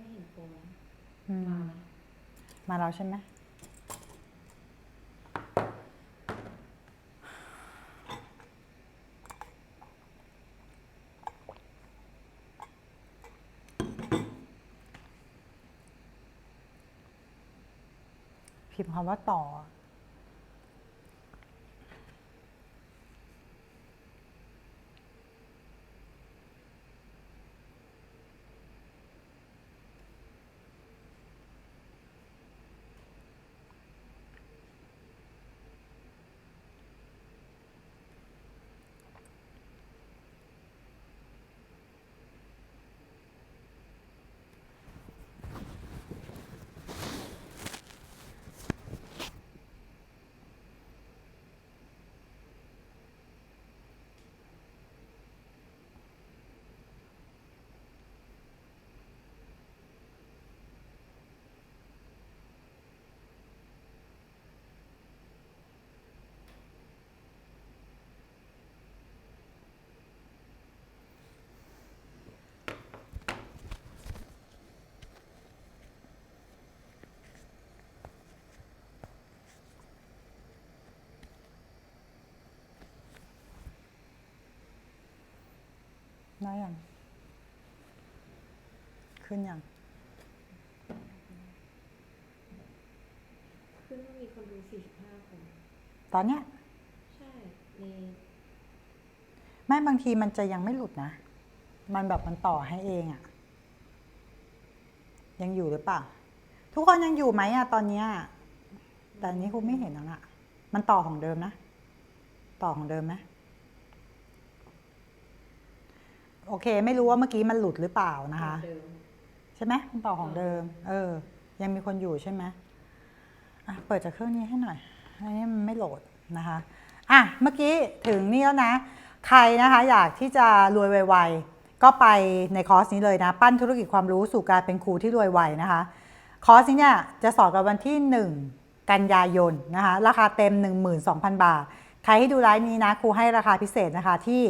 ไม่เห็นโปรนะอืมมาไหมมาแล้วใช่ไหมพิมพ์คำว่าต่อ ได้ยัง ขึ้นยัง ขึ้นว่ามีคนดู 45 คน ตอนเนี้ย ใช่ในไม่บางทีมันจะยังไม่หลุดนะ มันแบบมันต่อให้เองอะยังอยู่หรือเปล่า ทุกคนยังอยู่ไหมอะตอนเนี้ย แต่อันนี้ครูไม่เห็นแล้วน่ะ มันต่อของเดิมนะ ต่อของเดิมไหม โอเค ไม่รู้ว่าเมื่อกี้มันหลุดหรือเปล่านะคะเดิมใช่ไหมมันต่อของเดิม เออ ยังมีคนอยู่ใช่ไหมอะเปิดจากเครื่องนี้ให้หน่อยอันนี้มันไม่โหลดนะคะอะเมื่อกี้ถึงนี่แล้วนะ ใครนะคะอยากที่จะรวยไวๆก็ไปในคอร์สนี้เลยนะ ปั้นธุรกิจความรู้สู่การเป็นครูที่รวยไวนะคะ คอร์สนี้เนี่ยจะสอนกันวันที่ 1 กันยายนนะคะ ราคาเต็ม 12,000 บาท ใครที่ดูไลฟ์นี้นะครูให้ราคาพิเศษนะคะที่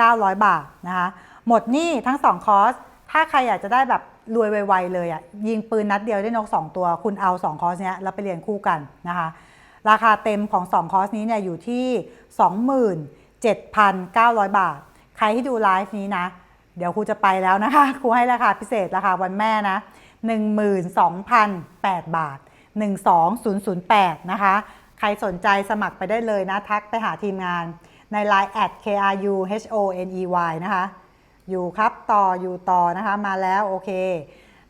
900 บาทนะคะหมดหนี้ทั้ง 2 คอร์ส ถ้าใครอยากจะได้แบบรวยไวๆเลยอะ่ะยิงปืนนัดเดียวได้นก 2 ตัว คุณเอา 2 คอร์สเนี้ยแล้วไปเรียนคู่กันนะคะราคาเต็มของ 2 คอร์สนี้เนี่ยอยู่ที่ 27,900 บาท ใครที่ดูไลฟ์นี้นะ เดี๋ยวครูจะไปแล้วนะคะครูให้ราคาพิเศษราคาวันแม่นะ 12,008 บาท 12008 นะคะ ใครสนใจสมัครไปได้เลยนะ ทักไปหาทีมงาน ใน Line at kru h o n e y นะคะ อยู่ครับต่ออยู่ต่อนะคะมาแล้วโอเค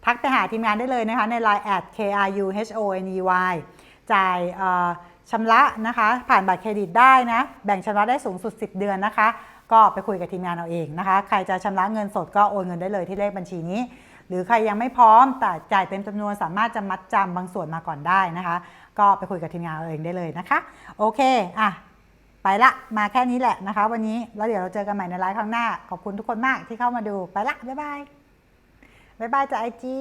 ทักไปหาทีมงานได้เลยนะคะใน Line at kru h o n e y จ่ายชำระนะคะ ผ่านบัตรเครดิตได้นะ แบ่งชำระได้สูงสุด 10 เดือนนะคะ ก็ไปคุยกับทีมงานเอาเองนะคะ ใครจะชำระเงินสดก็โอนเงินได้เลยที่เลขบัญชีนี้ หรือใครยังไม่พร้อมแต่จ่ายเต็มจำนวนสามารถจะมัดจำบางส่วนมาก่อนได้นะคะ ก็ไปคุยกับทีมงานเอาเองได้เลยนะคะ โอเคอะ ไปละ มาแค่นี้แหละนะคะ วันนี้แล้วเดี๋ยวเราเจอกันใหม่ในไลฟ์ครั้งหน้า ขอบคุณทุกคนมากที่เข้ามาดูไปละบ๊ายบายบ๊ายบายจากไอจี